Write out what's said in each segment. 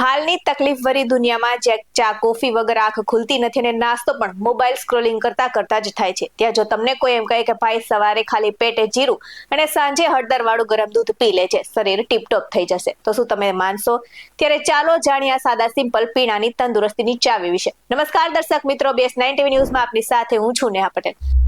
હાલની તકલીફભરી દુનિયામાં જ્યાં ચા કોફી વગર આંખ ખુલતી નથી અને નાસ્તો પણ મોબાઈલ સ્ક્રોલિંગ કરતા કરતા જ થાય છે. ત્યાં જો તમને કોઈ એમ કહે કે ભાઈ, સવારે ખાલી પેટે જીરું અને સાંજે હળદર વાળું ગરમ દૂધ પી લે છે શરીર ટીપટોપ થઈ જશે. તો શું તમે માનશો? ત્યારે ચાલો જાણીએ સાદા સિમ્પલ પીણાની તંદુરસ્તીની ચાવી વિશે. નમસ્કાર દર્શક મિત્રો બેસ નાઇન ટીવી ન્યૂઝમાં આપની સાથે હું છું નેહા પટેલ.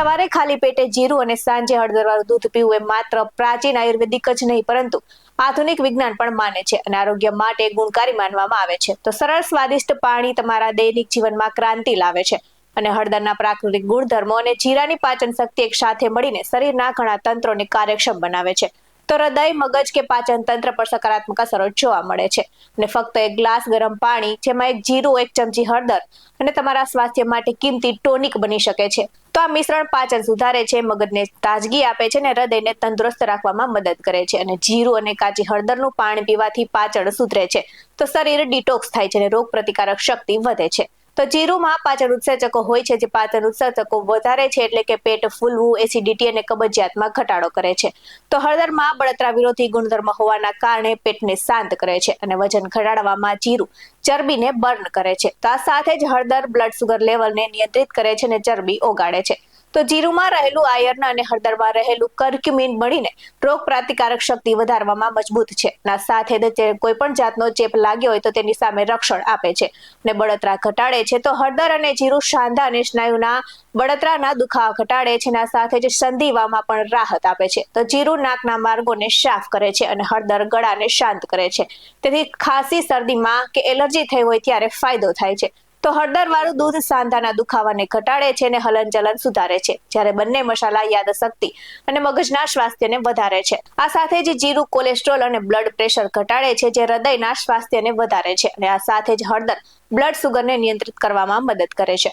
સવારે ખાલી પેટે જીરું અને સાંજે હળદરવાળું દૂધ પીવું એ માત્ર પ્રાચીન આયુર્વેદિક જ નહીં, પરંતુ આધુનિક વિજ્ઞાન પણ માને છે અને આરોગ્ય માટે ગુણકારી માનવામાં આવે છે. તો સરળ, સ્વાદિષ્ટ પાણી તમારા દૈનિક જીવનમાં ક્રાંતિ લાવે છે અને હળદરના પ્રાકૃતિક ગુણધર્મો અને જીરાની પાચન શક્તિ એક સાથે મળીને શરીરના ઘણા તંત્રોને કાર્યક્ષમ બનાવે છે. તો હૃદય મગજ કે પાચન તંત્ર પર સકારાત્મક અસરો જોવા મળે છે. અને ફક્ત એક ગ્લાસ ગરમ પાણી, જેમાં એક જીરું, એક ચમચી હળદર અને તમારા સ્વાસ્થ્ય માટે કિંમતી ટોનિક બની શકે છે. તો આ મિશ્રણ પાચન સુધારે છે, મગજને તાજગી આપે છે અને હૃદયને તંદુરસ્ત રાખવામાં મદદ કરે છે. અને જીરું અને કાચી હળદરનું પાણી પીવાથી પાચન સુધરે છે. તો શરીર ડિટોક્સ થાય છે અને રોગ પ્રતિકારક શક્તિ વધે છે. તો જીરુમાં પાચન ઉત્સર્જકો હોય છે, જે પાચન ઉત્સર્જકો વધારે છે એટલે કે પેટ ફૂલવું એસિડિટી અને કબજિયાતમાં ઘટાડો કરે છે. તો હળદરમાં બળતરા વિરોધી ગુણધર્મ હોવાના કારણે પેટને શાંત કરે છે અને વજન ઘટાડવામાં જીરું ચરબીને બર્ન કરે છે. તો આ સાથે જ હળદર બ્લડ સુગર લેવલને નિયંત્રિત કરે છે અને ચરબી ઓગાળે છે. તો જીરુમાં રહેલું આયર્ન અને હળદરમાં રહેલું કર્ક્યુમિન મળીને રોગ પ્રતિકારક શક્તિ વધારવામાં મજબૂત છે. ના સાથે કોઈ પણ જાતનો ચેપ લાગ્યો હોય તો તેની સામે રક્ષણ આપે છે. અને બળતરા ઘટાડે છે તો હળદર અને જીરું સાંધા અને સ્નાયુના બળતરાના દુખાવા ઘટાડે છે. ના સાથે જ સંધિવામાં પણ રાહત આપે છે. તો જીરું નાકના માર્ગોને સાફ કરે છે અને હળદર ગળાને શાંત કરે છે. તેથી ખાંસી, શરદીમાં કે એલર્જી થઈ હોય ત્યારે ફાયદો થાય છે. તો હળદર વાળું દૂધ સાંધાના દુખાવાને ઘટાડે છે અને હલનચલન સુધારે છે. જ્યારે બંને મસાલા યાદશક્તિ અને મગજના સ્વાસ્થ્યને વધારે છે. આ સાથે જ જીરું, કોલેસ્ટ્રોલ અને બ્લડ પ્રેશર ઘટાડે છે, જે હૃદયના સ્વાસ્થ્યને વધારે છે અને આ સાથે જ હળદર બ્લડ સુગરને નિયંત્રિત કરવામાં મદદ કરે છે.